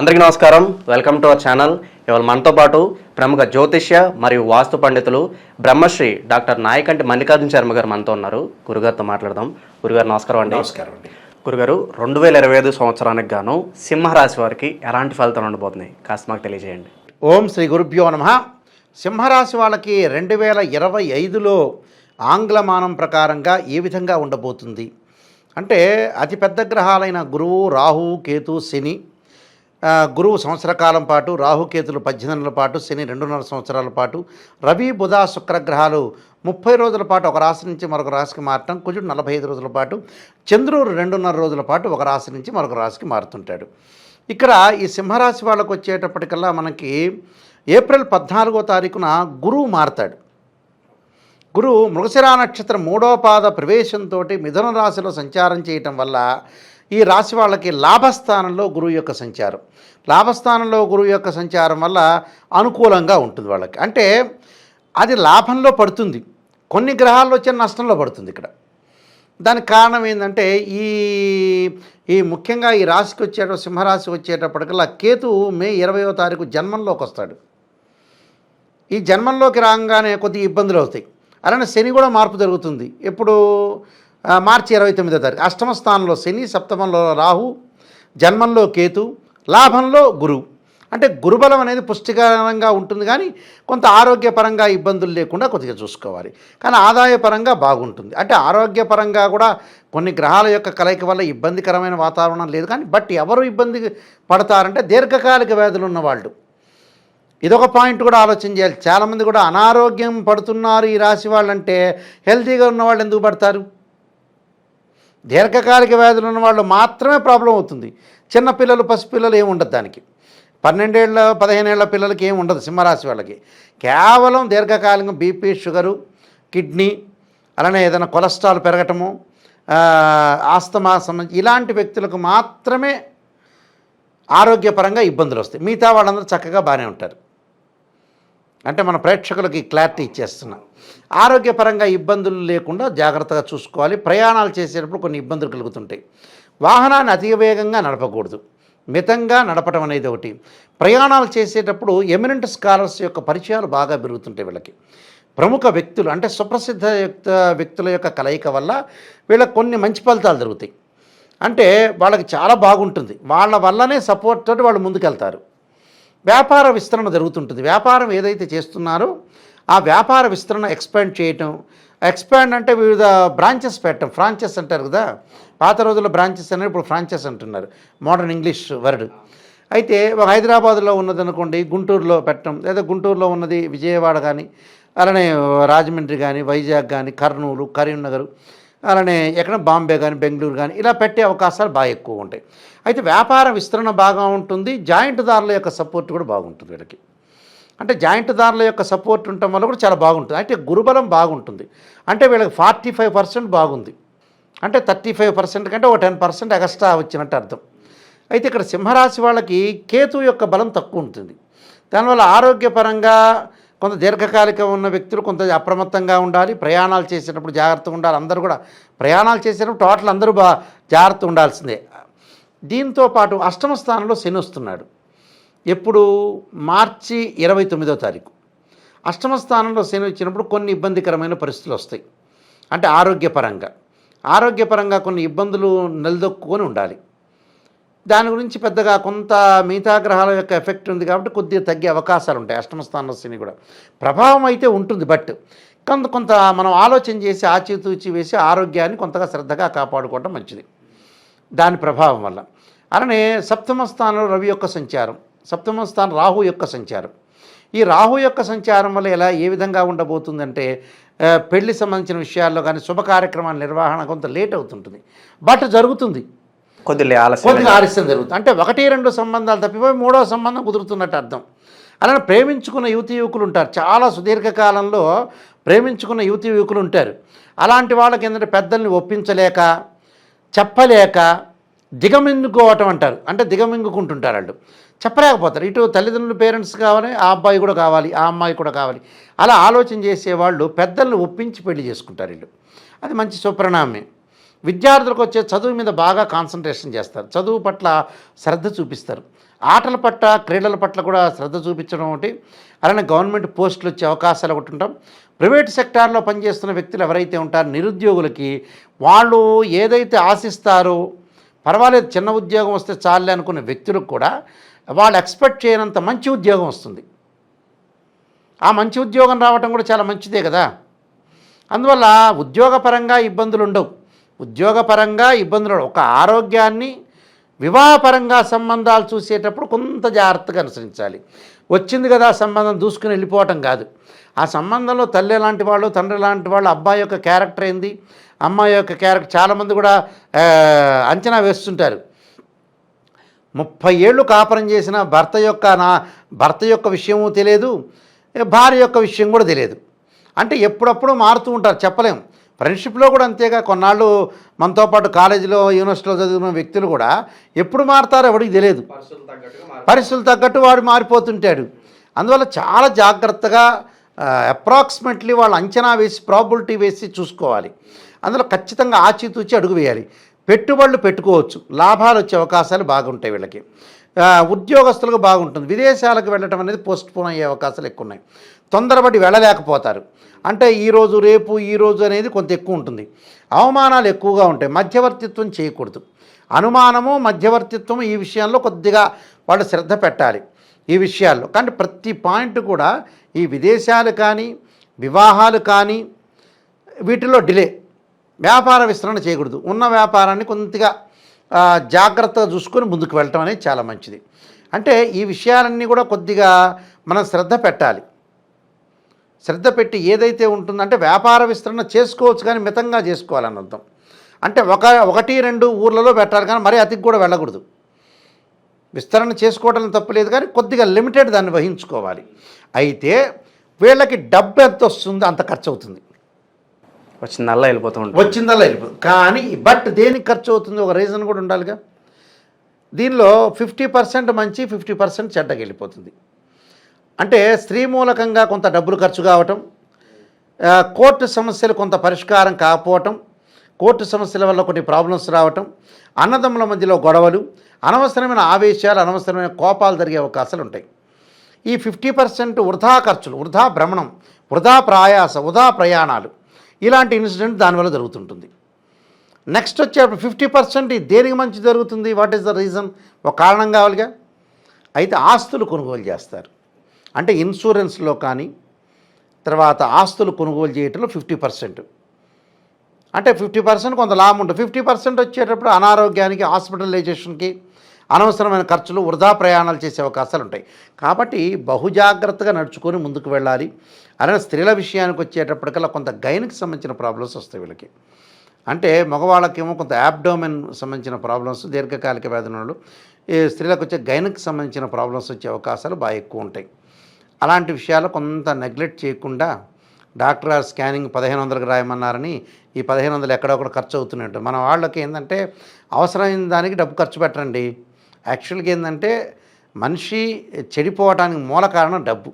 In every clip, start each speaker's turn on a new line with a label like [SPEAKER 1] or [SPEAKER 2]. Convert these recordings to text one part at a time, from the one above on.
[SPEAKER 1] అందరికీ నమస్కారం. Welcome to our channel ఇవాళ మనతో పాటు ప్రముఖ జ్యోతిష్య మరియు వాస్తు పండితులు బ్రహ్మశ్రీ డాక్టర్ నాయకంటి మల్లికార్జున శర్మ గారు మనతో ఉన్నారు. గురుగారితో మాట్లాడదాం. గురుగారు నమస్కారం అండి.
[SPEAKER 2] నమస్కారం అండి.
[SPEAKER 1] గురుగారు రెండు వేల ఇరవై ఐదు సంవత్సరానికి గాను సింహరాశి వారికి ఎలాంటి ఫలితాలు ఉండబోతున్నాయి? కాస్త మాకు తెలియజేయండి.
[SPEAKER 2] ఓం శ్రీ గురుభ్యో నమ. సింహరాశి వాళ్ళకి రెండు వేల ఇరవై ఐదులో ఆంగ్లమానం ప్రకారంగా ఏ విధంగా ఉండబోతుంది? అంటే అతిపెద్ద గ్రహాలైన గురువు రాహు కేతు శని గురువు సంవత్సర కాలం పాటు రాహుకేతులు పద్దెనిమిది నెలల పాటు శని రెండున్నర సంవత్సరాల పాటు రవి బుధ శుక్రగ్రహాలు ముప్పై రోజుల పాటు ఒక రాశి నుంచి మరొక రాశికి మారటం కుజుడు నలభై ఐదు రోజుల పాటు చంద్రుడు రెండున్నర రోజుల పాటు ఒక రాశి నుంచి మరొక రాశికి మారుతుంటాడు. ఇక్కడ ఈ సింహరాశి వాళ్ళకు వచ్చేటప్పటికల్లా మనకి ఏప్రిల్ పద్నాలుగో తారీఖున గురువు మారతాడు. గురువు మృగశిరా నక్షత్రం మూడో పాద ప్రవేశంతో మిథున రాశిలో సంచారం చేయటం వల్ల ఈ రాశి వాళ్ళకి లాభస్థానంలో గురువు యొక్క సంచారం. లాభస్థానంలో గురువు యొక్క సంచారం వల్ల అనుకూలంగా ఉంటుంది వాళ్ళకి. అంటే అది లాభంలో పడుతుంది. కొన్ని గ్రహాల్లో వచ్చిన నష్టంలో పడుతుంది ఇక్కడ. దానికి కారణం ఏంటంటే ఈ ఈ ముఖ్యంగా ఈ రాశికి వచ్చేట సింహరాశి వచ్చేటప్పటికల్లా కేతు మే ఇరవయో తారీఖు జన్మంలోకి వస్తాడు. ఈ జన్మంలోకి రాగానే కొద్దిగా ఇబ్బందులు అవుతాయి. అలానే శని కూడా మార్పు జరుగుతుంది. ఎప్పుడు మార్చి ఇరవై తొమ్మిదో తారీఖు. అష్టమ స్థానంలో శని సప్తమంలో రాహు జన్మంలో కేతు లాభంలో గురువు అంటే గురుబలం అనేది పుష్టికరంగా ఉంటుంది కానీ కొంత ఆరోగ్యపరంగా ఇబ్బందులు లేకుండా కొద్దిగా చూసుకోవాలి. కానీ ఆదాయపరంగా బాగుంటుంది. అంటే ఆరోగ్యపరంగా కూడా కొన్ని గ్రహాల యొక్క కలయిక వల్ల ఇబ్బందికరమైన వాతావరణం లేదు కానీ బట్ ఎవరు ఇబ్బంది పడతారంటే దీర్ఘకాలిక వ్యాధులు ఉన్నవాళ్ళు. ఇదొక పాయింట్ కూడా ఆలోచన చేయాలి. చాలామంది కూడా అనారోగ్యం పడుతున్నారు ఈ రాశి వాళ్ళంటే హెల్తీగా ఉన్న వాళ్ళు ఎందుకు పడతారు? దీర్ఘకాలిక వ్యాధులు ఉన్న వాళ్ళు మాత్రమే ప్రాబ్లం అవుతుంది. చిన్నపిల్లలు పసిపిల్లలు ఏమి ఉండదు దానికి. పన్నెండేళ్ళ పదిహేనేళ్ళ పిల్లలకి ఏమి ఉండదు సింహరాశి వాళ్ళకి. కేవలం దీర్ఘకాలికం బీపీ షుగరు కిడ్నీ అలానే ఏదైనా కొలెస్ట్రాల్ పెరగటము ఆస్తమా సంబంధించి ఇలాంటి వ్యక్తులకు మాత్రమే ఆరోగ్యపరంగా ఇబ్బందులు వస్తాయి. మిగతా వాళ్ళందరూ చక్కగా బాగానే ఉంటారు. అంటే మన ప్రేక్షకులకి క్లారిటీ ఇచ్చేస్తున్నా. ఆరోగ్యపరంగా ఇబ్బందులు లేకుండా జాగ్రత్తగా చూసుకోవాలి. ప్రయాణాలు చేసేటప్పుడు కొన్ని ఇబ్బందులు కలుగుతుంటాయి. వాహనాన్ని అతి వేగంగా నడపకూడదు. మితంగా నడపడం అనేది ఒకటి. ప్రయాణాలు చేసేటప్పుడు ఎమినెంట్ స్కాలర్స్ యొక్క పరిచయాలు బాగా పెరుగుతుంటాయి వీళ్ళకి. ప్రముఖ వ్యక్తులు అంటే సుప్రసిద్ధ వ్యక్తుల యొక్క కలయిక వల్ల వీళ్ళకి కొన్ని మంచి ఫలితాలు జరుగుతాయి. అంటే వాళ్ళకి చాలా బాగుంటుంది. వాళ్ళ వల్లనే సపోర్ట్ తోటి వాళ్ళు ముందుకెళ్తారు. వ్యాపార విస్తరణ జరుగుతుంటుంది. వ్యాపారం ఏదైతే చేస్తున్నారో ఆ వ్యాపార విస్తరణ ఎక్స్పాండ్ చేయటం. ఎక్స్పాండ్ అంటే వివిధ బ్రాంచెస్ పెట్టడం. ఫ్రాంచెస్ అంటారు కదా. పాత రోజుల్లో బ్రాంచెస్ అనేది ఇప్పుడు ఫ్రాంచెస్ అంటున్నారు. Modern English word. అయితే ఒక హైదరాబాద్లో ఉన్నది అనుకోండి గుంటూరులో పెట్టడం. లేదా గుంటూరులో ఉన్నది విజయవాడ కానీ అలానే రాజమండ్రి కానీ వైజాగ్ కానీ కర్నూలు కరీంనగర్. అలానే ఎక్కడ బాంబే కానీ బెంగళూరు కానీ ఇలా పెట్టే అవకాశాలు బాగా ఎక్కువ ఉంటాయి. అయితే వ్యాపార విస్తరణ బాగా ఉంటుంది జాయింట్ దారుల యొక్క సపోర్ట్ కూడా బాగుంటుంది వీళ్ళకి. అంటే జాయింట్ దారుల యొక్క సపోర్ట్ ఉండటం వల్ల కూడా చాలా బాగుంటుంది. అంటే గురుబలం బాగుంటుంది. అంటే వీళ్ళకి ఫార్టీ ఫైవ్ పర్సెంట్ బాగుంది. అంటే థర్టీ ఫైవ్ పర్సెంట్ కంటే ఒక టెన్ పర్సెంట్ ఎక్స్ట్రా వచ్చినట్టు అర్థం. అయితే ఇక్కడ సింహరాశి వాళ్ళకి కేతు యొక్క బలం తక్కువ ఉంటుంది. దానివల్ల ఆరోగ్యపరంగా కొంత దీర్ఘకాలిక ఉన్న వ్యక్తులు కొంత అప్రమత్తంగా ఉండాలి ప్రయాణాలు చేసేటప్పుడు జాగ్రత్తగా ఉండాలి. అందరూ కూడా ప్రయాణాలు చేసేటప్పుడు టోటల్ అందరూ బా జాగ్రత్త ఉండాల్సిందే. దీంతో పాటు అష్టమ స్థానంలో శని వస్తున్నాడు. ఎప్పుడు? మార్చి ఇరవై తొమ్మిదో తారీఖు. అష్టమ స్థానంలో శని వచ్చినప్పుడు కొన్ని ఇబ్బందికరమైన పరిస్థితులు వస్తాయి. అంటే ఆరోగ్యపరంగా. ఆరోగ్యపరంగా కొన్ని ఇబ్బందులు నిలదొక్కుని ఉండాలి. దాని గురించి పెద్దగా కొంత మిగతా గ్రహాల యొక్క ఎఫెక్ట్ ఉంది కాబట్టి కొద్దిగా తగ్గే అవకాశాలు ఉంటాయి. అష్టమ స్థానంలో శని కూడా. ప్రభావం అయితే ఉంటుంది బట్ కొంత కొంత మనం ఆలోచన చేసి ఆచితూచి వేసి ఆరోగ్యాన్ని కొంతగా శ్రద్ధగా కాపాడుకోవడం మంచిది. దాని ప్రభావం వల్ల. అలానే సప్తమ స్థానంలో రవి యొక్క సంచారం సప్తమ స్థానం రాహు యొక్క సంచారం. ఈ రాహు యొక్క సంచారం వల్ల ఎలా ఏ విధంగా ఉండబోతుందంటే పెళ్ళి సంబంధించిన విషయాల్లో కానీ శుభ కార్యక్రమాల నిర్వహణ కొంత లేట్ అవుతుంటుంది. బట్ జరుగుతుంది.
[SPEAKER 1] కొద్దిగా ఆలస్యం
[SPEAKER 2] కొద్దిగా ఆలస్యం జరుగుతుంది. అంటే ఒకటి రెండు సంబంధాలు తప్పిపోయి మూడో సంబంధం కుదురుతున్నట్టు అర్థం. అలానే ప్రేమించుకున్న యువతి యువకులు ఉంటారు. చాలా సుదీర్ఘకాలంలో ప్రేమించుకున్న యువతి యువకులు ఉంటారు. అలాంటి వాళ్ళకి ఏంటంటే పెద్దల్ని ఒప్పించలేక చెప్పలేక దిగమింగుకోవటం అంటారు. అంటే దిగమింగుకుంటుంటారు వాళ్ళు. చెప్పలేకపోతారు. ఇటు తల్లిదండ్రులు పేరెంట్స్ కావాలి ఆ అబ్బాయి కూడా కావాలి ఆ అమ్మాయి కూడా కావాలి. అలా ఆలోచన చేసేవాళ్ళు పెద్దల్ని ఒప్పించి పెళ్ళి చేసుకుంటారు వీళ్ళు. అది మంచి సుపరిణామమే. విద్యార్థులకు వచ్చే చదువు మీద బాగా కాన్సన్ట్రేషన్ చేస్తారు. చదువు పట్ల శ్రద్ధ చూపిస్తారు. ఆటల పట్ల క్రీడల పట్ల కూడా శ్రద్ధ చూపించడం ఒకటి. అలానే గవర్నమెంట్ పోస్టులు వచ్చే అవకాశాలు ఒకటి ఉంటాం. ప్రైవేట్ సెక్టార్లో పనిచేస్తున్న వ్యక్తులు ఎవరైతే ఉంటారో నిరుద్యోగులకి వాళ్ళు ఏదైతే ఆశిస్తారో పర్వాలేదు చిన్న ఉద్యోగం వస్తే చాలే అనుకునే వ్యక్తులకు కూడా వాళ్ళు ఎక్స్పెక్ట్ చేయనంత మంచి ఉద్యోగం వస్తుంది. ఆ మంచి ఉద్యోగం రావటం కూడా చాలా మంచిదే కదా. అందువల్ల ఉద్యోగపరంగా ఇబ్బందులు ఉండవు. ఉద్యోగపరంగా ఇబ్బందులు ఒక ఆరోగ్యాన్ని వివాహపరంగా సంబంధాలు చూసేటప్పుడు కొంత జాగ్రత్తగా అనుసరించాలి. వచ్చింది కదా సంబంధం దూసుకుని వెళ్ళిపోవటం కాదు. ఆ సంబంధంలో తల్లి లాంటి వాళ్ళు తండ్రి లాంటి వాళ్ళు అబ్బాయి యొక్క క్యారెక్టర్ ఏంది అమ్మాయి యొక్క క్యారెక్టర్ చాలామంది కూడా అంచనా వేస్తుంటారు. ముప్పై ఏళ్ళు కాపురం చేసిన భర్త యొక్క నా భర్త యొక్క విషయము తెలియదు భార్య యొక్క విషయం కూడా తెలియదు. అంటే ఎప్పుడప్పుడు మారుతూ ఉంటారు చెప్పలేం. ఫ్రెండ్షిప్లో కూడా అంతేగా. కొన్నాళ్ళు మనతో పాటు కాలేజీలో యూనివర్సిటీలో చదివిన వ్యక్తులు కూడా ఎప్పుడు మారుతారో ఎవరికి తెలియదు. పరిస్థితులు తగ్గట్టు వాడు మారిపోతుంటాడు. అందువల్ల చాలా జాగ్రత్తగా అప్రాక్సిమేట్లీ వాళ్ళు అంచనా వేసి ప్రాబిలిటీ వేసి చూసుకోవాలి. అందులో ఖచ్చితంగా ఆచితూచి అడుగు వేయాలి. పెట్టుబడులు పెట్టుకోవచ్చు. లాభాలు వచ్చే అవకాశాలు బాగుంటాయి వీళ్ళకి. ఉద్యోగస్తులకు బాగుంటుంది. విదేశాలకు వెళ్ళటం అనేది పోస్ట్ పోన్ అయ్యే అవకాశాలు ఎక్కువ ఉన్నాయి. తొందరపడి వెళ్ళలేకపోతారు. అంటే ఈరోజు రేపు ఈరోజు అనేది కొంత ఎక్కువ ఉంటుంది. అవమానాలు ఎక్కువగా ఉంటాయి. మధ్యవర్తిత్వం చేయకూడదు. అనుమానము మధ్యవర్తిత్వము ఈ విషయంలో కొద్దిగా వాళ్ళు శ్రద్ధ పెట్టాలి ఈ విషయాల్లో. కానీ ప్రతి పాయింట్ కూడా ఈ విదేశాలు కానీ వివాహాలు కానీ వీటిలో డిలే. వ్యాపార విస్తరణ చేయకూడదు. ఉన్న వ్యాపారాన్ని కొద్దిగా జాగ్రత్తగా చూసుకొని ముందుకు వెళ్ళటం అనేది చాలా మంచిది. అంటే ఈ విషయాలన్నీ కూడా కొద్దిగా మనం శ్రద్ధ పెట్టాలి. శ్రద్ధ పెట్టి ఏదైతే ఉంటుందో అంటే వ్యాపార విస్తరణ చేసుకోవచ్చు కానీ మితంగా చేసుకోవాలని అర్థం. అంటే ఒక ఒకటి రెండు ఊర్లలో పెట్టాలి కానీ మరీ అతికి కూడా వెళ్ళకూడదు. విస్తరణ చేసుకోవడం తప్పులేదు కానీ కొద్దిగా లిమిటెడ్ దాన్ని వహించుకోవాలి. అయితే వీళ్ళకి డబ్బు ఎంత వస్తుందో అంత ఖర్చు అవుతుంది
[SPEAKER 1] వచ్చిందల్లా వెళ్ళిపోతూ ఉంటుంది.
[SPEAKER 2] వచ్చిందల్లా వెళ్ళిపోతుంది. కానీ బట్ దేనికి ఖర్చు అవుతుంది ఒక రీజన్ కూడా ఉండాలిగా. దీనిలో ఫిఫ్టీ పర్సెంట్ మంచి ఫిఫ్టీ పర్సెంట్ చెడ్డకి వెళ్ళిపోతుంది. అంటే స్త్రీ మూలకంగా కొంత డబ్బులు ఖర్చు కావటం కోర్టు సమస్యలు కొంత పరిష్కారం కాకపోవటం కోర్టు సమస్యల వల్ల కొన్ని ప్రాబ్లమ్స్ రావటం అన్నదమ్ముల మధ్యలో గొడవలు అనవసరమైన ఆవేశాలు అనవసరమైన కోపాలు జరిగే అవకాశాలు ఉంటాయి. ఈ ఫిఫ్టీ పర్సెంట్ వృధా ఖర్చులు వృధా భ్రమణం వృధా ప్రయాస వృధా ప్రయాణాలు ఇలాంటి ఇన్సిడెంట్ దానివల్ల జరుగుతుంటుంది. నెక్స్ట్ వచ్చేటప్పుడు ఫిఫ్టీ పర్సెంట్ దేనికి మంచి జరుగుతుంది? What is the reason? ఒక కారణం కావాలిగా? అయితే ఆస్తులు కొనుగోలు చేస్తారు. అంటే ఇన్సూరెన్స్లో కానీ తర్వాత ఆస్తులు కొనుగోలు చేయటంలో ఫిఫ్టీ పర్సెంట్. అంటే ఫిఫ్టీ పర్సెంట్ కొంత లాభం ఉంటుంది. ఫిఫ్టీ పర్సెంట్ వచ్చేటప్పుడు అనారోగ్యానికి హాస్పిటలైజేషన్కి అనవసరమైన ఖర్చులు వృధా ప్రయాణాలు చేసే అవకాశాలు ఉంటాయి. కాబట్టి బహుజాగ్రత్తగా నడుచుకొని ముందుకు వెళ్ళాలి. అలానే స్త్రీల విషయానికి వచ్చేటప్పటికల్లా కొంత గైన్కి సంబంధించిన ప్రాబ్లమ్స్ వస్తాయి వీళ్ళకి. అంటే మగవాళ్ళకేమో కొంత యాబ్డోమెన్ సంబంధించిన ప్రాబ్లమ్స్ దీర్ఘకాలిక వేదనలు ఈ స్త్రీలకు వచ్చే గైన్కి సంబంధించిన ప్రాబ్లమ్స్ వచ్చే అవకాశాలు బాగా ఎక్కువ ఉంటాయి. అలాంటి విషయాలు కొంత నెగ్లెక్ట్ చేయకుండా డాక్టర్ గారు స్కానింగ్ పదిహేను వందలకు రాయమన్నారని ఈ పదిహేను వందలు ఎక్కడొక్కడ ఖర్చు అవుతున్నట్టు. మన వాళ్ళకి ఏంటంటే అవసరమైన దానికి డబ్బు ఖర్చు పెట్టండి యాక్చువల్గా ఏంటంటే మనిషి చెడిపోవడానికి మూల కారణం డబ్బు.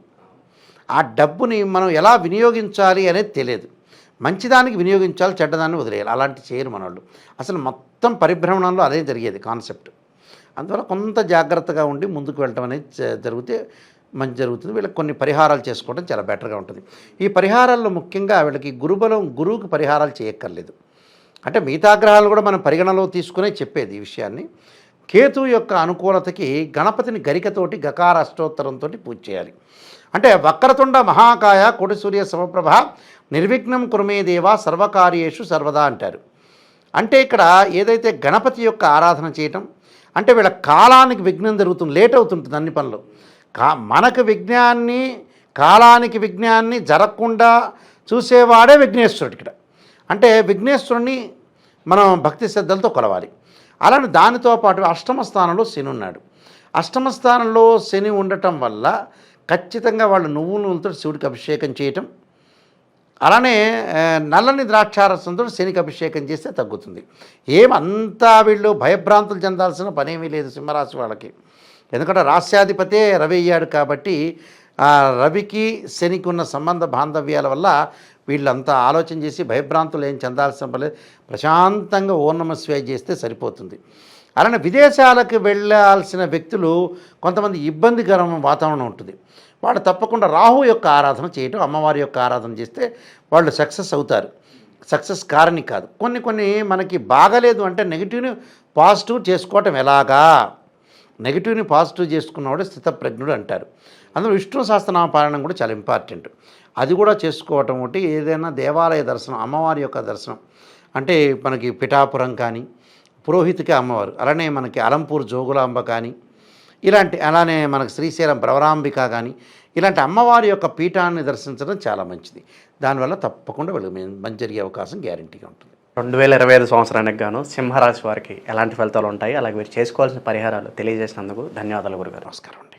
[SPEAKER 2] ఆ డబ్బుని మనం ఎలా వినియోగించాలి అనేది తెలియదు. మంచిదానికి వినియోగించాలి చెడ్డదాన్ని వదిలేయాలి. అలాంటి చేయరు మనవాళ్ళు అసలు మొత్తం పరిభ్రమణంలో అదే జరిగేది కాన్సెప్ట్. అందువల్ల కొంత జాగ్రత్తగా ఉండి ముందుకు వెళ్ళటం అనేది జరిగితే మంచి జరుగుతుంది. వీళ్ళకి కొన్ని పరిహారాలు చేసుకోవడం చాలా బెటర్గా ఉంటుంది. ఈ పరిహారాల్లో ముఖ్యంగా వీళ్ళకి గురుబలం గురువుకి పరిహారాలు చేయక్కర్లేదు. అంటే మిగతా గ్రహాలు కూడా మనం పరిగణలో తీసుకునే చెప్పేది ఈ విషయాన్ని. కేతు యొక్క అనుకూలతకి గణపతిని గరికతోటి గకార అష్టోత్తరంతో పూజ చేయాలి. అంటే వక్రతుండ మహాకాయ కోటి సూర్య సమప్రభ నిర్విఘ్నం కురుమేదేవా సర్వకార్యేషు సర్వదా అంటారు. అంటే ఇక్కడ ఏదైతే గణపతి యొక్క ఆరాధన చేయటం అంటే వీళ్ళ కాలానికి విఘ్నం జరుగుతుంది లేట్ అవుతుంటుంది అన్ని పనులు. కా మనకు విఘ్నాన్ని కాలానికి విఘ్నాన్ని జరగకుండా చూసేవాడే విఘ్నేశ్వరుడు ఇక్కడ. అంటే విఘ్నేశ్వరుణ్ణి మనం భక్తి శ్రద్ధలతో కొలవాలి. అలానే దానితో పాటు అష్టమ స్థానంలో శని ఉన్నాడు. అష్టమ స్థానంలో శని ఉండటం వల్ల ఖచ్చితంగా వాళ్ళు నువ్వు నూనెతో శివుడికి అభిషేకం చేయటం అలానే నల్లని ద్రాక్షారసంతో శనికి అభిషేకం చేస్తే తగ్గుతుంది. ఏమంతా వీళ్ళు భయభ్రాంతులు చెందాల్సిన పనేమీ లేదు సింహరాశి వాళ్ళకి. ఎందుకంటే రాస్యాధిపతే రవి అయ్యాడు కాబట్టి రవికి శనికి ఉన్న సంబంధ బాంధవ్యాల వల్ల వీళ్ళంతా ఆలోచన చేసి భయభ్రాంతులు ఏం చెందాల్సిన పర్లేదు ప్రశాంతంగా ప్రశాంతంగా స్వే చేస్తే సరిపోతుంది. అలానే విదేశాలకు వెళ్ళాల్సిన వ్యక్తులు కొంతమంది ఇబ్బందికరం వాతావరణం ఉంటుంది. వాళ్ళు తప్పకుండా రాహు యొక్క ఆరాధన చేయటం అమ్మవారి యొక్క ఆరాధన చేస్తే వాళ్ళు సక్సెస్ అవుతారు. సక్సెస్ కారణి కాదు. కొన్ని కొన్ని మనకి బాగలేదు అంటే నెగిటివ్ని పాజిటివ్ చేసుకోవటం ఎలాగా? నెగిటివ్ని పాజిటివ్ చేసుకున్నవాడు స్థితప్రజ్ఞుడు అంటారు. అందులో విష్ణు సహస్రనామ పారాయణం కూడా చాలా ఇంపార్టెంట్. అది కూడా చేసుకోవటం ఒకటి ఏదైనా దేవాలయ దర్శనం అమ్మవారి యొక్క దర్శనం. అంటే మనకి పిఠాపురం కానీ పురోహితుకి అమ్మవారు అలానే మనకి అలంపూర్ జోగులాంబ కానీ ఇలాంటి అలానే మనకి శ్రీశైలం భ్రవరాంబిక కానీ ఇలాంటి అమ్మవారి యొక్క పీఠాన్ని దర్శించడం చాలా మంచిది. దానివల్ల తప్పకుండా వెళ్ళి మంచి జరిగే అవకాశం గ్యారంటీగా ఉంటుంది.
[SPEAKER 1] రెండు వేల ఇరవై ఐదు సంవత్సరానికి గాను సింహరాశి వారికి ఎలాంటి ఫలితాలు ఉంటాయి? అలాగే మీరు చేసుకోవాల్సిన పరిహారాలు తెలియజేసినందుకు ధన్యవాదాలు గురుగారు.
[SPEAKER 2] నమస్కారం అండి.